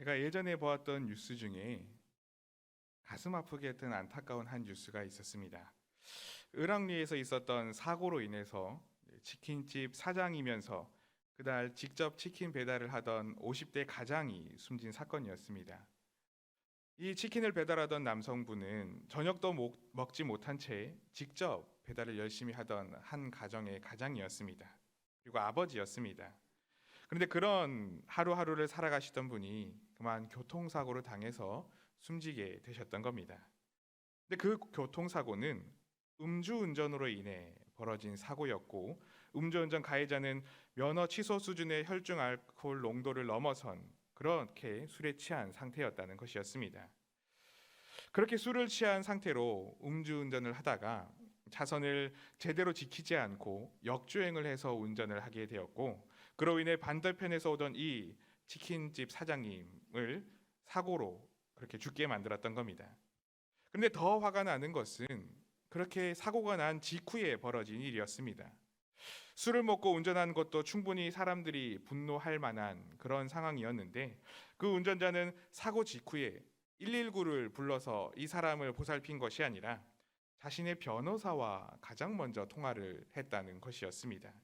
제가 예전에 보았던 뉴스 중에 가슴 아프게 했던 안타까운 한 뉴스가 있었습니다. 을왕리에서 있었던 사고로 인해서 치킨집 사장이면서 그날 직접 치킨 배달을 하던 50대 가장이 숨진 사건이었습니다. 이 치킨을 배달하던 남성분은 저녁도 못- 먹지 못한 채 직접 배달을 열심히 하던 한 가정의 가장이었습니다. 그리고 아버지였습니다. 그런데 그런 하루하루를 살아가시던 분이 그만 교통사고를 당해서 숨지게 되셨던 겁니다. 근데 그 교통사고는 음주운전으로 인해 벌어진 사고였고 음주운전 가해자는 면허 취소 수준의 혈중 알코올 농도를 넘어선 그렇게 술에 취한 상태였다는 것이었습니다. 그렇게 술을 취한 상태로 음주운전을 하다가 차선을 제대로 지키지 않고 역주행을 해서 운전을 하게 되었고 그로 인해 반대편에서 오던 이 치킨집 사장님을 사고로 그렇게 죽게 만들었던 겁니다. 그런데 더 화가 나는 것은 그렇게 사고가 난 직후에 벌어진 일이었습니다. 술을 먹고 운전한 것도 충분히 사람들이 분노할 만한 그런 상황이었는데 그 운전자는 사고 직후에 119를 불러서 이 사람을 보살핀 것이 아니라 자신의 변호사와 가장 먼저 통화를 했다는 것이었습니다.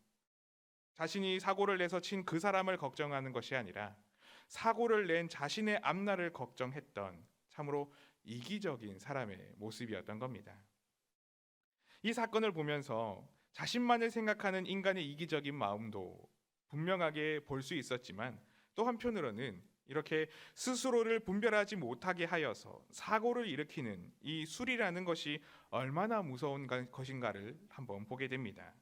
자신이 사고를 내서 친 그 사람을 걱정하는 것이 아니라 사고를 낸 자신의 앞날을 걱정했던 참으로 이기적인 사람의 모습이었던 겁니다. 이 사건을 보면서 자신만을 생각하는 인간의 이기적인 마음도 분명하게 볼 수 있었지만 또 한편으로는 이렇게 스스로를 분별하지 못하게 하여서 사고를 일으키는 이 술이라는 것이 얼마나 무서운 가- 것인가를 한번 보게 됩니다.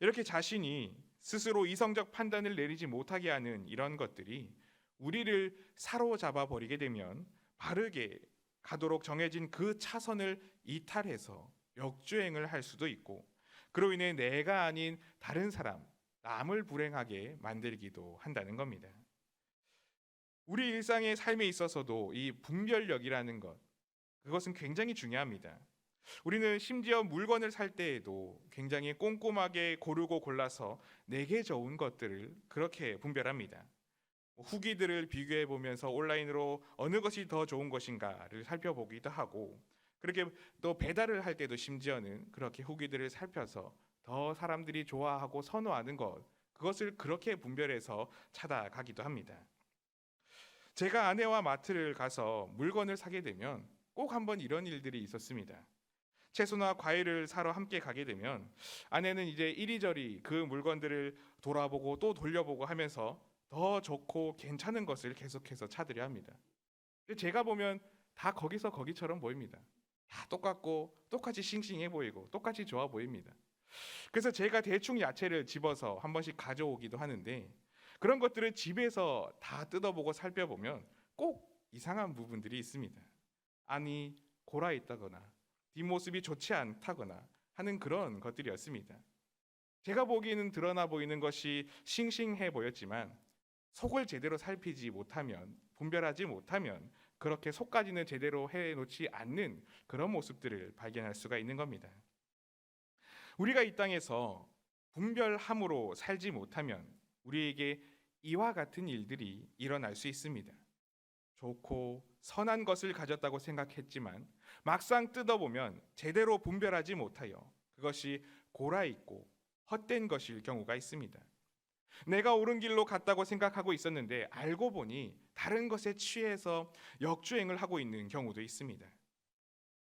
이렇게 자신이 스스로 이성적 판단을 내리지 못하게 하는 이런 것들이 우리를 사로잡아 버리게 되면 바르게 가도록 정해진 그 차선을 이탈해서 역주행을 할 수도 있고 그로 인해 내가 아닌 다른 사람 남을 불행하게 만들기도 한다는 겁니다. 우리 일상의 삶에 있어서도 이 분별력이라는 것 그것은 굉장히 중요합니다. 우리는 심지어 물건을 살 때에도 굉장히 꼼꼼하게 고르고 골라서 내게 좋은 것들을 그렇게 분별합니다. 후기들을 비교해 보면서 온라인으로 어느 것이 더 좋은 것인가를 살펴보기도 하고 그렇게 또 배달을 할 때도 심지어는 그렇게 후기들을 살펴서 더 사람들이 좋아하고 선호하는 것 그것을 그렇게 분별해서 찾아가기도 합니다. 제가 아내와 마트를 가서 물건을 사게 되면 꼭 한번 이런 일들이 있었습니다. 채소나 과일을 사러 함께 가게 되면 아내는 이제 이리저리 그 물건들을 돌아보고 또 돌려보고 하면서 더 좋고 괜찮은 것을 계속해서 찾으려 합니다. 제가 보면 다 거기서 거기처럼 보입니다. 다 똑같고 똑같이 싱싱해 보이고 똑같이 좋아 보입니다. 그래서 제가 대충 야채를 집어서 한 번씩 가져오기도 하는데 그런 것들을 집에서 다 뜯어보고 살펴보면 꼭 이상한 부분들이 있습니다. 안이 골아 있다거나 뒷모습이 좋지 않다거나 하는 그런 것들이었습니다. 제가 보기에는 드러나 보이는 것이 싱싱해 보였지만 속을 제대로 살피지 못하면 분별하지 못하면 그렇게 속까지는 제대로 해 놓지 않는 그런 모습들을 발견할 수가 있는 겁니다. 우리가 이 땅에서 분별함으로 살지 못하면 우리에게 이와 같은 일들이 일어날 수 있습니다. 좋고 선한 것을 가졌다고 생각했지만 막상 뜯어보면 제대로 분별하지 못하여 그것이 골아 있고 헛된 것일 경우가 있습니다. 내가 옳은 길로 갔다고 생각하고 있었는데 알고 보니 다른 것에 취해서 역주행을 하고 있는 경우도 있습니다.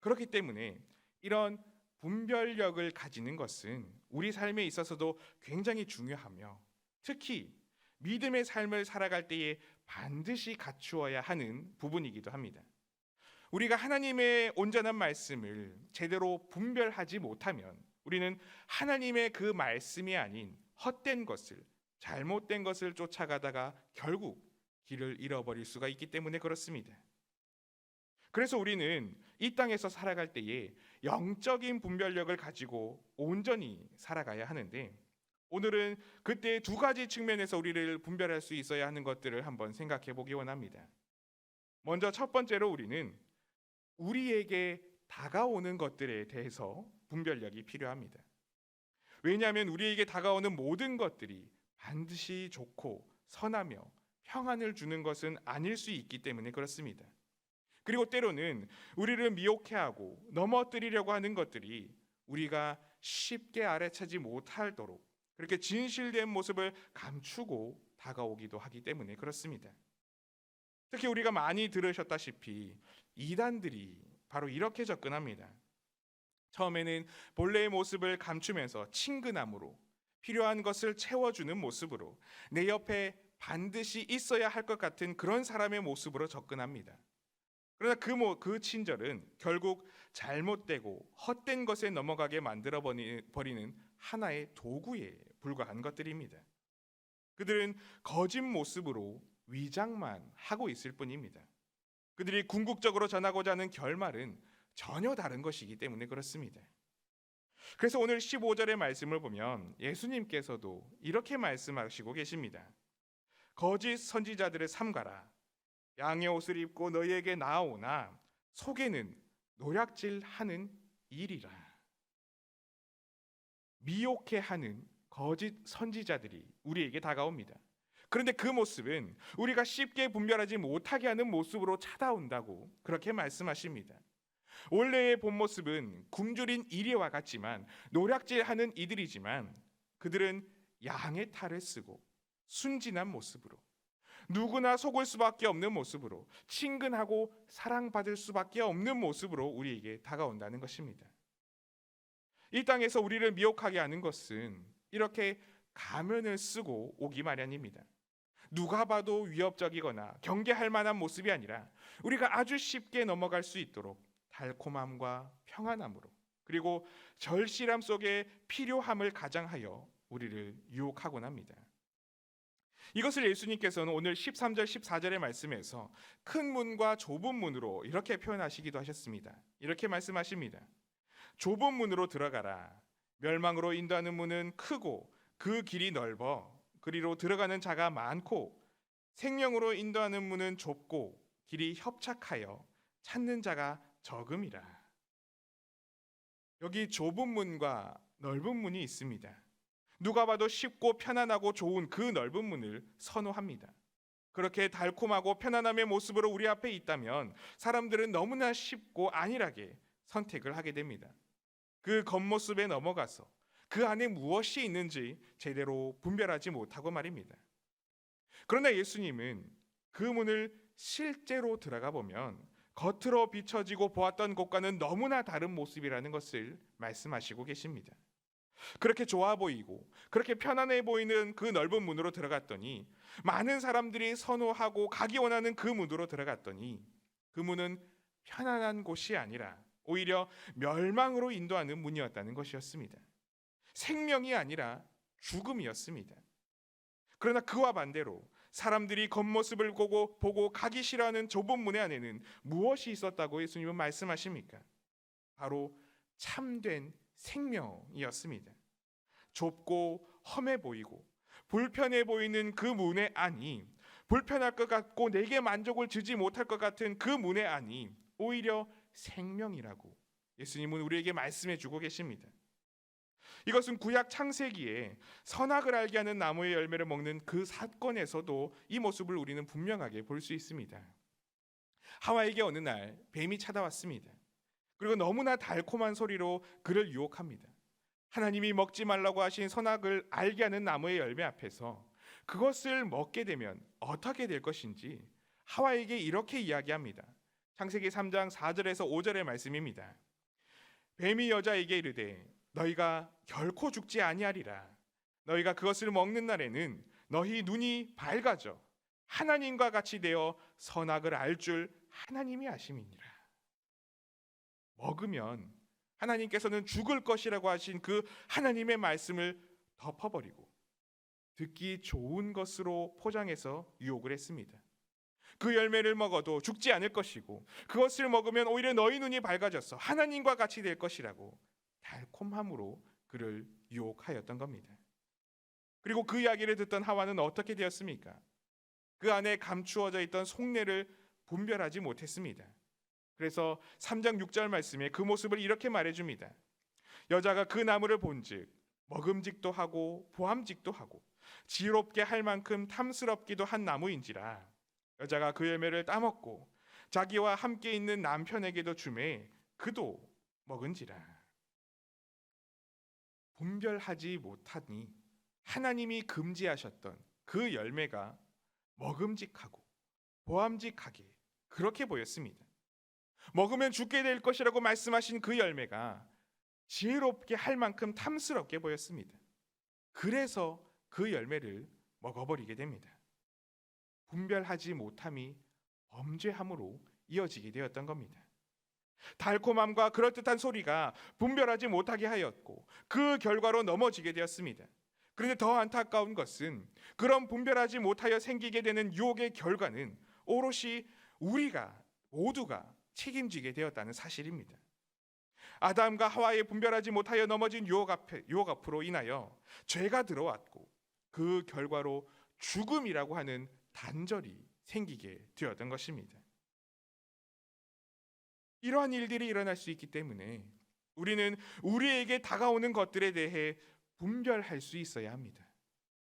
그렇기 때문에 이런 분별력을 가지는 것은 우리 삶에 있어서도 굉장히 중요하며 특히 믿음의 삶을 살아갈 때에 반드시 갖추어야 하는 부분이기도 합니다. 우리가 하나님의 온전한 말씀을 제대로 분별하지 못하면 우리는 하나님의 그 말씀이 아닌 헛된 것을 잘못된 것을 쫓아가다가 결국 길을 잃어버릴 수가 있기 때문에 그렇습니다. 그래서 우리는 이 땅에서 살아갈 때에 영적인 분별력을 가지고 온전히 살아가야 하는데 오늘은 그때 두 가지 측면에서 우리를 분별할 수 있어야 하는 것들을 한번 생각해 보기 원합니다. 먼저 첫 번째로 우리는 우리에게 다가오는 것들에 대해서 분별력이 필요합니다. 왜냐하면 우리에게 다가오는 모든 것들이 반드시 좋고 선하며 평안을 주는 것은 아닐 수 있기 때문에 그렇습니다. 그리고 때로는 우리를 미혹해하고 넘어뜨리려고 하는 것들이 우리가 쉽게 알아차지 못하도록 그렇게 진실된 모습을 감추고 다가오기도 하기 때문에 그렇습니다. 특히 우리가 많이 들으셨다시피 이단들이 바로 이렇게 접근합니다. 처음에는 본래의 모습을 감추면서 친근함으로 필요한 것을 채워주는 모습으로 내 옆에 반드시 있어야 할 것 같은 그런 사람의 모습으로 접근합니다. 그러나 그, 모, 그 친절은 결국 잘못되고 헛된 것에 넘어가게 만들어 버리- 버리는 하나의 도구에 불과한 것들입니다. 그들은 거짓 모습으로 위장만 하고 있을 뿐입니다. 그들이 궁극적으로 전하고자 하는 결말은 전혀 다른 것이기 때문에 그렇습니다. 그래서 오늘 15절의 말씀을 보면 예수님께서도 이렇게 말씀하시고 계십니다. 거짓 선지자들을 삼가라. 양의 옷을 입고 너희에게 나오나 속에는 노략질 하는 일이라. 미혹해 하는 거짓 선지자들이 우리에게 다가옵니다. 그런데 그 모습은 우리가 쉽게 분별하지 못하게 하는 모습으로 찾아온다고 그렇게 말씀하십니다. 원래의 본 모습은 굶주린 이리와 같지만 노략질하는 이들이지만 그들은 양의 탈을 쓰고 순진한 모습으로 누구나 속을 수밖에 없는 모습으로 친근하고 사랑받을 수밖에 없는 모습으로 우리에게 다가온다는 것입니다. 이 땅에서 우리를 미혹하게 하는 것은 이렇게 가면을 쓰고 오기 마련입니다. 누가 봐도 위협적이거나 경계할 만한 모습이 아니라 우리가 아주 쉽게 넘어갈 수 있도록 달콤함과 평안함으로 그리고 절실함 속에 필요함을 가장하여 우리를 유혹하곤 합니다. 이것을 예수님께서는 오늘 13절 14절의 말씀에서 큰 문과 좁은 문으로 이렇게 표현하시기도 하셨습니다. 이렇게 말씀하십니다. 좁은 문으로 들어가라. 멸망으로 인도하는 문은 크고 그 길이 넓어 그리로 들어가는 자가 많고 생명으로 인도하는 문은 좁고 길이 협착하여 찾는 자가 적음이라. 여기 좁은 문과 넓은 문이 있습니다. 누가 봐도 쉽고 편안하고 좋은 그 넓은 문을 선호합니다. 그렇게 달콤하고 편안함의 모습으로 우리 앞에 있다면 사람들은 너무나 쉽고 안일하게 선택을 하게 됩니다. 그 겉모습에 넘어가서 그 안에 무엇이 있는지 제대로 분별하지 못하고 말입니다. 그러나 예수님은 그 문을 실제로 들어가 보면 겉으로 비춰지고 보았던 것과는 너무나 다른 모습이라는 것을 말씀하시고 계십니다. 그렇게 좋아 보이고 그렇게 편안해 보이는 그 넓은 문으로 들어갔더니 많은 사람들이 선호하고 가기 원하는 그 문으로 들어갔더니 그 문은 편안한 곳이 아니라 오히려 멸망으로 인도하는 문이었다는 것이었습니다. 생명이 아니라 죽음이었습니다. 그러나 그와 반대로 사람들이 겉모습을 보고 보고 가기 싫어하는 좁은 문의 안에는 무엇이 있었다고 예수님은 말씀하십니까? 바로 참된 생명이었습니다. 좁고 험해 보이고 불편해 보이는 그 문의 안이 불편할 것 같고 내게 만족을 주지 못할 것 같은 그 문의 안이 오히려 생명이라고 예수님은 우리에게 말씀해 주고 계십니다. 이것은 구약 창세기에 선악을 알게 하는 나무의 열매를 먹는 그 사건에서도 이 모습을 우리는 분명하게 볼 수 있습니다. 하와에게 어느 날 뱀이 찾아왔습니다. 그리고 너무나 달콤한 소리로 그를 유혹합니다. 하나님이 먹지 말라고 하신 선악을 알게 하는 나무의 열매 앞에서 그것을 먹게 되면 어떻게 될 것인지 하와에게 이렇게 이야기합니다. 창세기 3장 4절에서 5절의 말씀입니다. 뱀이 여자에게 이르되 너희가 결코 죽지 아니하리라. 너희가 그것을 먹는 날에는 너희 눈이 밝아져 하나님과 같이 되어 선악을 알 줄 하나님이 아심이니라. 먹으면 하나님께서는 죽을 것이라고 하신 그 하나님의 말씀을 덮어버리고 듣기 좋은 것으로 포장해서 유혹을 했습니다. 그 열매를 먹어도 죽지 않을 것이고 그것을 먹으면 오히려 너희 눈이 밝아져서 하나님과 같이 될 것이라고 달콤함으로 그를 유혹하였던 겁니다. 그리고 그 이야기를 듣던 하와는 어떻게 되었습니까? 그 안에 감추어져 있던 속내를 분별하지 못했습니다. 그래서 3장 6절 말씀에 그 모습을 이렇게 말해 줍니다. 여자가 그 나무를 본즉 먹음직도 하고 보암직도 하고 지롭게 할 만큼 탐스럽기도 한 나무인지라 여자가 그 열매를 따먹고 자기와 함께 있는 남편에게도 주매 그도 먹은지라 분별하지 못하니 하나님이 금지하셨던 그 열매가 먹음직하고 보암직하게 그렇게 보였습니다. 먹으면 죽게 될 것이라고 말씀하신 그 열매가 지혜롭게 할 만큼 탐스럽게 보였습니다. 그래서 그 열매를 먹어버리게 됩니다. 분별하지 못함이 범죄함으로 이어지게 되었던 겁니다. 달콤함과 그럴듯한 소리가 분별하지 못하게 하였고 그 결과로 넘어지게 되었습니다. 그런데 더 안타까운 것은 그런 분별하지 못하여 생기게 되는 유혹의 결과는 오롯이 우리가 모두가 책임지게 되었다는 사실입니다. 아담과 하와의 분별하지 못하여 넘어진 유혹 앞에 유혹 앞으로 인하여 죄가 들어왔고 그 결과로 죽음이라고 하는 단절이 생기게 되었던 것입니다. 이러한 일들이 일어날 수 있기 때문에 우리는 우리에게 다가오는 것들에 대해 분별할 수 있어야 합니다.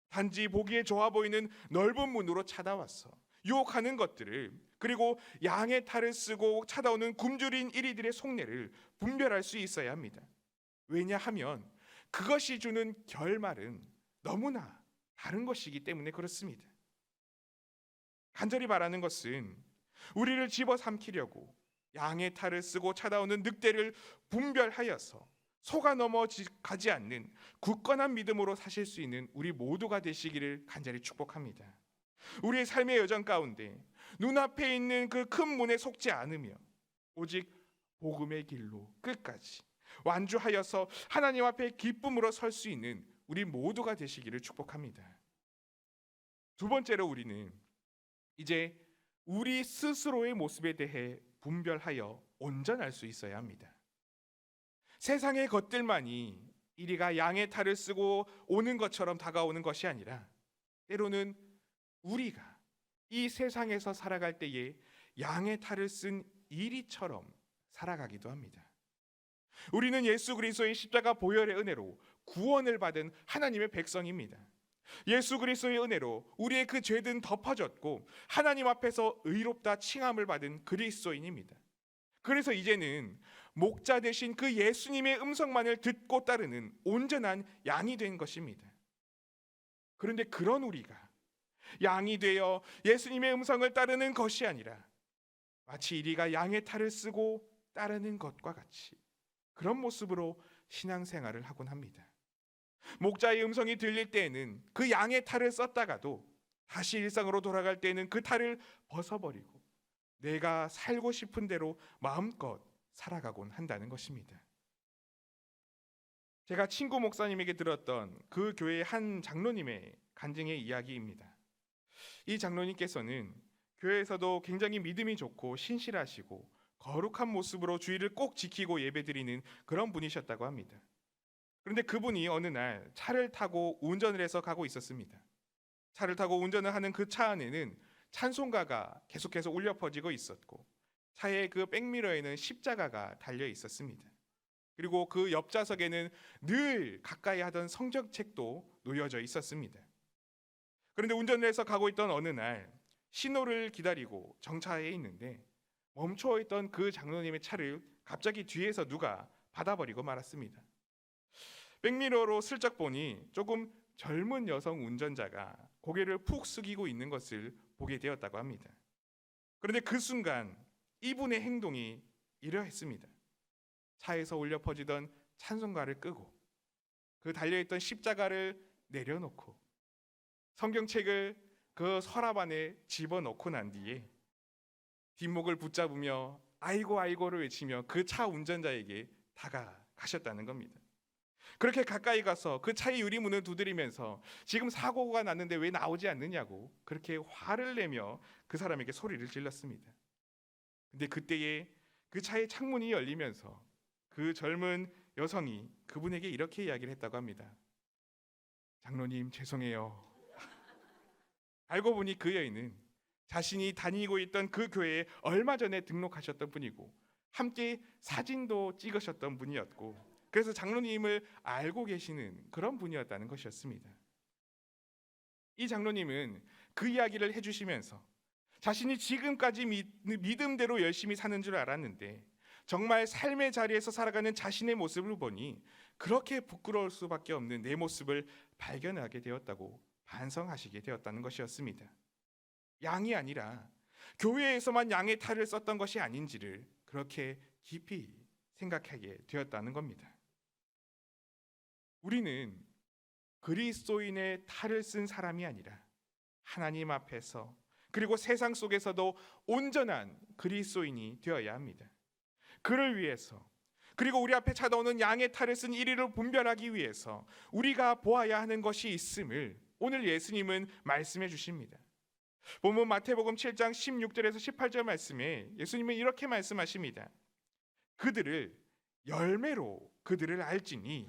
단지 보기에 좋아 보이는 넓은 문으로 찾아와서 유혹하는 것들을 그리고 양의 탈을 쓰고 찾아오는 굶주린 이리들의 속내를 분별할 수 있어야 합니다. 왜냐하면 그것이 주는 결말은 너무나 다른 것이기 때문에 그렇습니다. 간절히 말하는 것은 우리를 집어삼키려고 양의 탈을 쓰고 찾아오는 늑대를 분별하여서 속아 넘어가지 않는 굳건한 믿음으로 사실 수 있는 우리 모두가 되시기를 간절히 축복합니다. 우리의 삶의 여정 가운데 눈앞에 있는 그 큰 문에 속지 않으며 오직 복음의 길로 끝까지 완주하여서 하나님 앞에 기쁨으로 설 수 있는 우리 모두가 되시기를 축복합니다. 두 번째로 우리는 이제 우리 스스로의 모습에 대해 분별하여 온전할 수 있어야 합니다. 세상의 것들만이 이리가 양의 탈을 쓰고 오는 것처럼 다가오는 것이 아니라 때로는 우리가 이 세상에서 살아갈 때에 양의 탈을 쓴 이리처럼 살아가기도 합니다. 우리는 예수 그리스도의 십자가 보혈의 은혜로 구원을 받은 하나님의 백성입니다. 예수 그리스도의 은혜로 우리의 그 죄든 덮어졌고 하나님 앞에서 의롭다 칭함을 받은 그리스도인입니다. 그래서 이제는 목자 대신 그 예수님의 음성만을 듣고 따르는 온전한 양이 된 것입니다. 그런데 그런 우리가 양이 되어 예수님의 음성을 따르는 것이 아니라 마치 이리가 양의 탈을 쓰고 따르는 것과 같이 그런 모습으로 신앙생활을 하곤 합니다. 목자의 음성이 들릴 때에는 그 양의 탈을 썼다가도 다시 일상으로 돌아갈 때에는 그 탈을 벗어버리고 내가 살고 싶은 대로 마음껏 살아가곤 한다는 것입니다. 제가 친구 목사님에게 들었던 그 교회의 한 장로님의 간증의 이야기입니다. 이 장로님께서는 교회에서도 굉장히 믿음이 좋고 신실하시고 거룩한 모습으로 주의를 꼭 지키고 예배드리는 그런 분이셨다고 합니다. 그런데 그분이 어느 날 차를 타고 운전을 해서 가고 있었습니다. 차를 타고 운전을 하는 그 차 안에는 찬송가가 계속해서 울려 퍼지고 있었고 차의 그 백미러에는 십자가가 달려 있었습니다. 그리고 그 옆좌석에는 늘 가까이 하던 성적책도 놓여져 있었습니다. 그런데 운전을 해서 가고 있던 어느 날 신호를 기다리고 정차해 있는데 멈춰 있던 그 장로님의 차를 갑자기 뒤에서 누가 받아버리고 말았습니다. 백미러로 슬쩍 보니 조금 젊은 여성 운전자가 고개를 푹 숙이고 있는 것을 보게 되었다고 합니다. 그런데 그 순간 이분의 행동이 이러했습니다. 차에서 울려 퍼지던 찬송가를 끄고 그 달려있던 십자가를 내려놓고 성경책을 그 서랍 안에 집어넣고 난 뒤에 뒷목을 붙잡으며 아이고 아이고를 외치며 그 차 운전자에게 다가가셨다는 겁니다. 그렇게 가까이 가서 그 차의 유리문을 두드리면서 지금 사고가 났는데 왜 나오지 않느냐고 그렇게 화를 내며 그 사람에게 소리를 질렀습니다. 근데 그때에 그 차의 창문이 열리면서 그 젊은 여성이 그분에게 이렇게 이야기를 했다고 합니다. 장로님 죄송해요. 알고 보니 그 여인은 자신이 다니고 있던 그 교회에 얼마 전에 등록하셨던 분이고 함께 사진도 찍으셨던 분이었고 그래서 장로님을 알고 계시는 그런 분이었다는 것이었습니다. 이 장로님은 그 이야기를 해주시면서 자신이 지금까지 믿, 믿음대로 열심히 사는 줄 알았는데 정말 삶의 자리에서 살아가는 자신의 모습을 보니 그렇게 부끄러울 수밖에 없는 내 모습을 발견하게 되었다고 반성하시게 되었다는 것이었습니다. 양이 아니라 교회에서만 양의 탈을 썼던 것이 아닌지를 그렇게 깊이 생각하게 되었다는 겁니다. 우리는 그리스도인의 탈을 쓴 사람이 아니라 하나님 앞에서 그리고 세상 속에서도 온전한 그리스도인이 되어야 합니다. 그를 위해서 그리고 우리 앞에 찾아오는 양의 탈을 쓴 이리를 분별하기 위해서 우리가 보아야 하는 것이 있음을 오늘 예수님은 말씀해 주십니다. 본문 마태복음 7장 16절에서 18절 말씀에 예수님은 이렇게 말씀하십니다. 그들을 열매로 그들을 알지니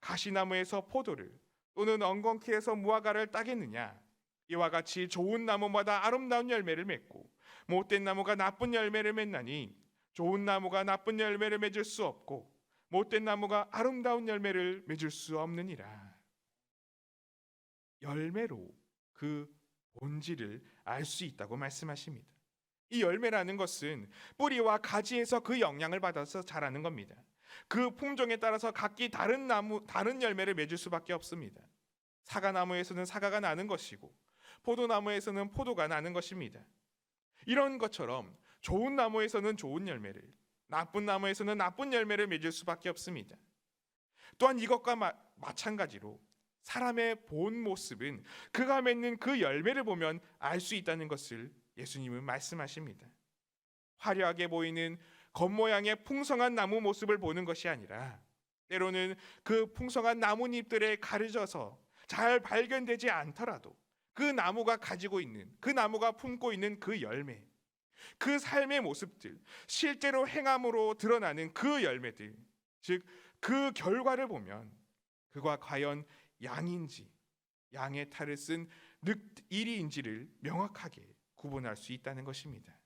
가시나무에서 포도를 또는 엉겅퀴에서 무화과를 따겠느냐 이와 같이 좋은 나무마다 아름다운 열매를 맺고 못된 나무가 나쁜 열매를 맺나니 좋은 나무가 나쁜 열매를 맺을 수 없고 못된 나무가 아름다운 열매를 맺을 수 없느니라 열매로 그 본질을 알 수 있다고 말씀하십니다. 이 열매라는 것은 뿌리와 가지에서 그 영향을 받아서 자라는 겁니다. 그 품종에 따라서 각기 다른 나무 다른 열매를 맺을 수밖에 없습니다. 사과나무에서는 사과가 나는 것이고 포도나무에서는 포도가 나는 것입니다. 이런 것처럼 좋은 나무에서는 좋은 열매를 나쁜 나무에서는 나쁜 열매를 맺을 수밖에 없습니다. 또한 이것과 마, 마찬가지로 사람의 본 모습은 그가 맺는 그 열매를 보면 알 수 있다는 것을 예수님은 말씀하십니다. 화려하게 보이는 겉모양의 풍성한 나무 모습을 보는 것이 아니라 때로는 그 풍성한 나뭇잎들에 가려져서 잘 발견되지 않더라도 그 나무가 가지고 있는 그 나무가 품고 있는 그 열매 그 삶의 모습들 실제로 행함으로 드러나는 그 열매들 즉 그 결과를 보면 그가 과연 양인지 양의 탈을 쓴 늑 일이인지를 명확하게 구분할 수 있다는 것입니다.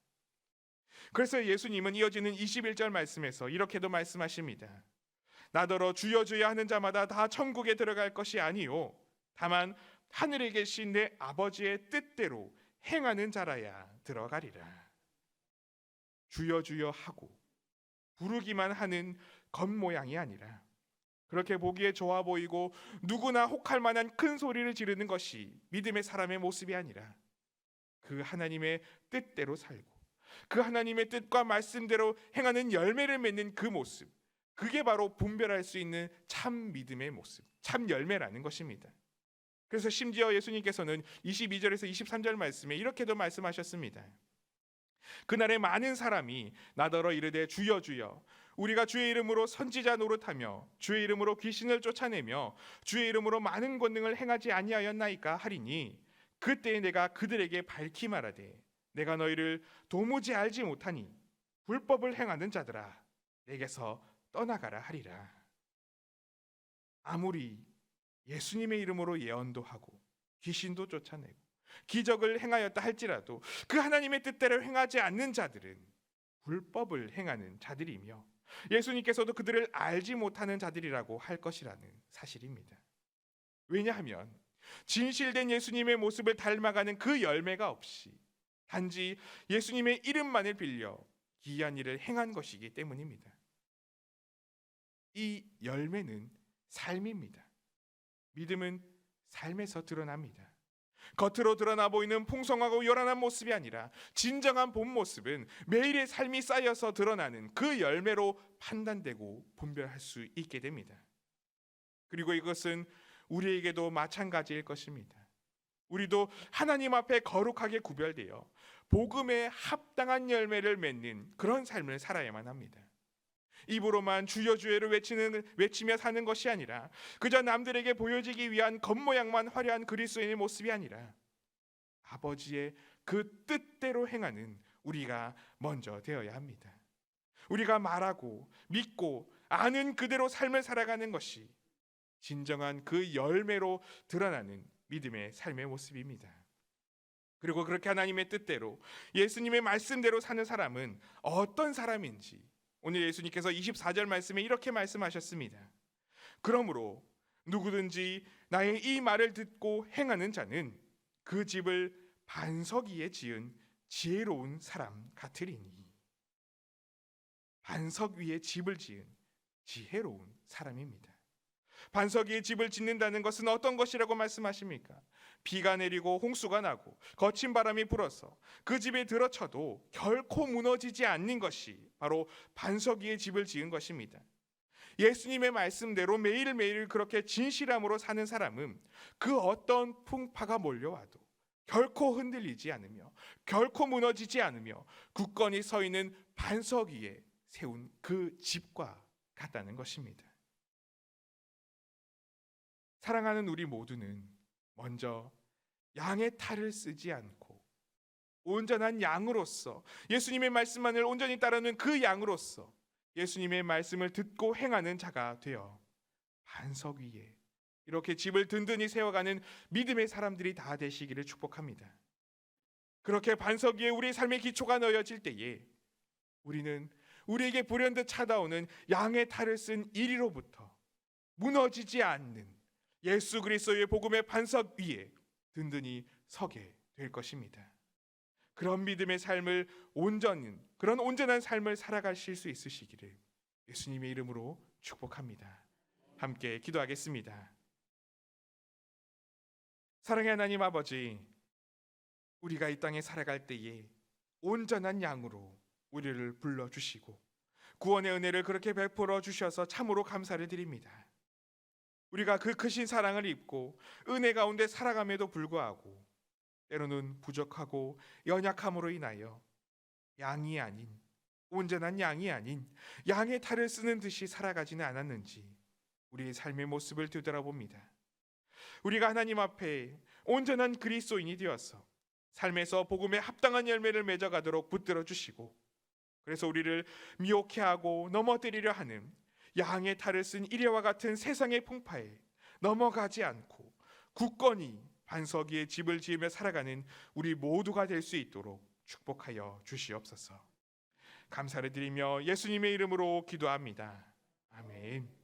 그래서 예수님은 이어지는 21절 말씀에서 이렇게도 말씀하십니다. 나더러 주여 주여 하는 자마다 다 천국에 들어갈 것이 아니요 다만 하늘에 계신 내 아버지의 뜻대로 행하는 자라야 들어가리라. 주여 주여 하고 부르기만 하는 겉모양이 아니라 그렇게 보기에 좋아 보이고 누구나 혹할 만한 큰 소리를 지르는 것이 믿음의 사람의 모습이 아니라 그 하나님의 뜻대로 살고 그 하나님의 뜻과 말씀대로 행하는 열매를 맺는 그 모습 그게 바로 분별할 수 있는 참 믿음의 모습 참 열매라는 것입니다. 그래서 심지어 예수님께서는 22절에서 23절 말씀에 이렇게도 말씀하셨습니다. 그날에 많은 사람이 나더러 이르되 주여 주여 우리가 주의 이름으로 선지자 노릇하며 주의 이름으로 귀신을 쫓아내며 주의 이름으로 많은 권능을 행하지 아니하였나이까 하리니 그때에 내가 그들에게 밝히 말하되 내가 너희를 도무지 알지 못하니 불법을 행하는 자들아 내게서 떠나가라 하리라 아무리 예수님의 이름으로 예언도 하고 귀신도 쫓아내고 기적을 행하였다 할지라도 그 하나님의 뜻대로 행하지 않는 자들은 불법을 행하는 자들이며 예수님께서도 그들을 알지 못하는 자들이라고 할 것이라는 사실입니다. 왜냐하면 진실된 예수님의 모습을 닮아가는 그 열매가 없이 단지 예수님의 이름만을 빌려 기이한 일을 행한 것이기 때문입니다. 이 열매는 삶입니다. 믿음은 삶에서 드러납니다. 겉으로 드러나 보이는 풍성하고 요란한 모습이 아니라 진정한 본 모습은 매일의 삶이 쌓여서 드러나는 그 열매로 판단되고 분별할 수 있게 됩니다. 그리고 이것은 우리에게도 마찬가지일 것입니다. 우리도 하나님 앞에 거룩하게 구별되어 복음에 합당한 열매를 맺는 그런 삶을 살아야만 합니다. 입으로만 주여 주여를 외치는 외치며 사는 것이 아니라 그저 남들에게 보여지기 위한 겉모양만 화려한 그리스도인의 모습이 아니라 아버지의 그 뜻대로 행하는 우리가 먼저 되어야 합니다. 우리가 말하고 믿고 아는 그대로 삶을 살아가는 것이 진정한 그 열매로 드러나는 믿음의 삶의 모습입니다. 그리고 그렇게 하나님의 뜻대로 예수님의 말씀대로 사는 사람은 어떤 사람인지 오늘 예수님께서 24절 말씀에 이렇게 말씀하셨습니다. 그러므로 누구든지 나의 이 말을 듣고 행하는 자는 그 집을 반석 위에 지은 지혜로운 사람 같으리니 반석 위에 집을 지은 지혜로운 사람입니다. 반석 위에 집을 짓는다는 것은 어떤 것이라고 말씀하십니까? 비가 내리고 홍수가 나고 거친 바람이 불어서 그 집에 들어쳐도 결코 무너지지 않는 것이 바로 반석 위에 집을 지은 것입니다. 예수님의 말씀대로 매일매일 그렇게 진실함으로 사는 사람은 그 어떤 풍파가 몰려와도 결코 흔들리지 않으며 결코 무너지지 않으며 굳건히 서 있는 반석 위에 세운 그 집과 같다는 것입니다. 사랑하는 우리 모두는 먼저 양의 탈을 쓰지 않고 온전한 양으로서 예수님의 말씀만을 온전히 따르는 그 양으로서 예수님의 말씀을 듣고 행하는 자가 되어 반석 위에 이렇게 집을 든든히 세워가는 믿음의 사람들이 다 되시기를 축복합니다. 그렇게 반석 위에 우리 삶의 기초가 놓여질 때에 우리는 우리에게 불현듯 찾아오는 양의 탈을 쓴 이리로부터 무너지지 않는 예수 그리스도의 복음의 반석 위에 든든히 서게 될 것입니다. 그런 믿음의 삶을 온전히 그런 온전한 삶을 살아가실 수 있으시기를 예수님의 이름으로 축복합니다. 함께 기도하겠습니다. 사랑의 하나님 아버지, 우리가 이 땅에 살아갈 때에 온전한 양으로 우리를 불러 주시고 구원의 은혜를 그렇게 베풀어 주셔서 참으로 감사를 드립니다. 우리가 그 크신 사랑을 입고 은혜 가운데 살아감에도 불구하고 때로는 부족하고 연약함으로 인하여 양이 아닌 온전한 양이 아닌 양의 탈을 쓰는 듯이 살아가지는 않았는지 우리의 삶의 모습을 되돌아봅니다. 우리가 하나님 앞에 온전한 그리스도인이 되어서 삶에서 복음에 합당한 열매를 맺어가도록 붙들어 주시고 그래서 우리를 미혹해 하고 넘어뜨리려 하는 양의 탈을 쓴 이래와 같은 세상의 풍파에 넘어가지 않고 굳건히 반석 위에 집을 지으며 살아가는 우리 모두가 될 수 있도록 축복하여 주시옵소서. 감사를 드리며 예수님의 이름으로 기도합니다. 아멘.